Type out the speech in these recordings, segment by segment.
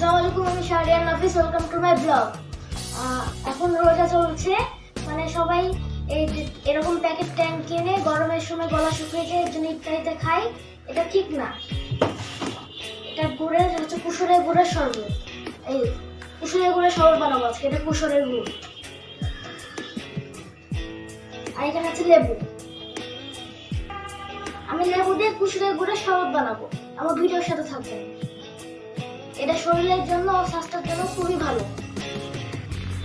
আসসালামু আলাইকুম, আমি Shahriar Nafis welcome to my blog এখন রোজা চলছে মানে সবাই এই এরকম প্যাকেট ট্যাঙ্ক কিনে গরমের সময় গলা শুকিয়ে যায় জন্য ইফতারিতে খাই এটা ঠিক না। এটা গুড়ের হচ্ছে কুসুরের গুড়ের শরবত। এই কুসুরের গুড়ের শরবত বানাবো আজকে, এটা কুসুরের গুড়। আর এখানে আছে লেবু। আমি লেবু দিয়ে কুসুরের গুড়ের শরবত বানাবো, আমার ভিডিওর সাথে থাকবেন এটা শরীরের জন্য ও স্বাস্থ্যের জন্য খুবই ভালো।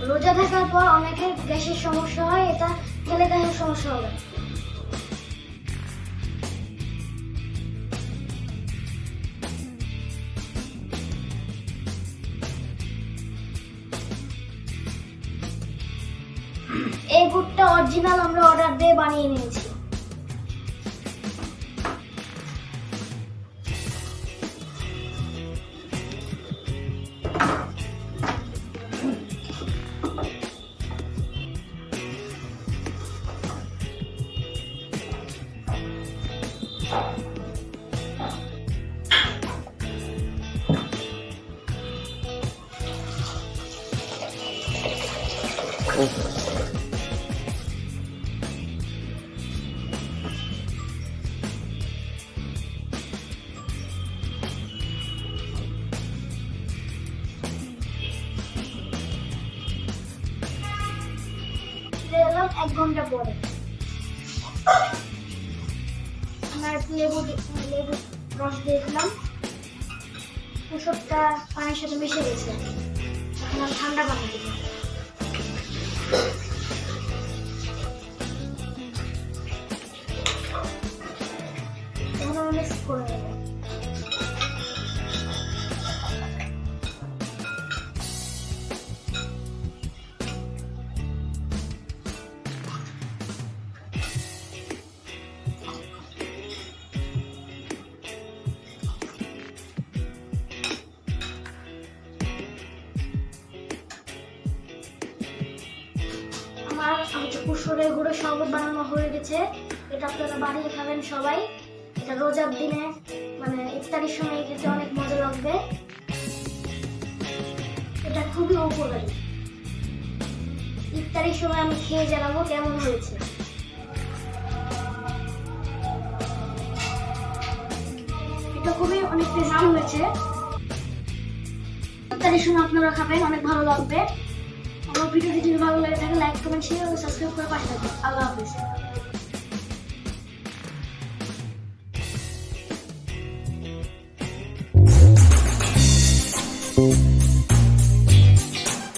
রোজা থাকার পর অনেকের গ্যাসের সমস্যা হয়, এটা খেলে গ্যাসের সমস্যা হবে এই গুড়টা অরিজিনাল আমরা অর্ডার দিয়ে বানিয়ে নিয়েছি। ফিরে এলাম এক ঘন্টা পরে লেবু লেবু রস দিয়ে দিলাম। ওষুধটা পানির সাথে মিশে গেছে। এখন ঠান্ডা পানি দিব আমার হচ্ছে কুসুরের গুঁড়ো শরবত বানানো হয়ে গেছে। এটা আপনারা বানিয়ে খাবেন সবাই। এটা রোজার দিনে মানে ইফতারির সময় খেতে অনেক মজা লাগবে। এটা খুবই উপকারী। ইফতারির সময় আমি খেয়ে জানাব কেমন হয়েছে। এটা খুবই অনেক টেস্টি হয়েছে। ইফতারির সময় আপনারা খাবেন, অনেক ভালো লাগবে। আমার ভিডিওটি যদি ভালো লাগে থাকে লাইক কমেন্ট শেয়ার ও সাবস্ক্রাইব করে পাশে থাকবেন আল্লাহ হাফিজ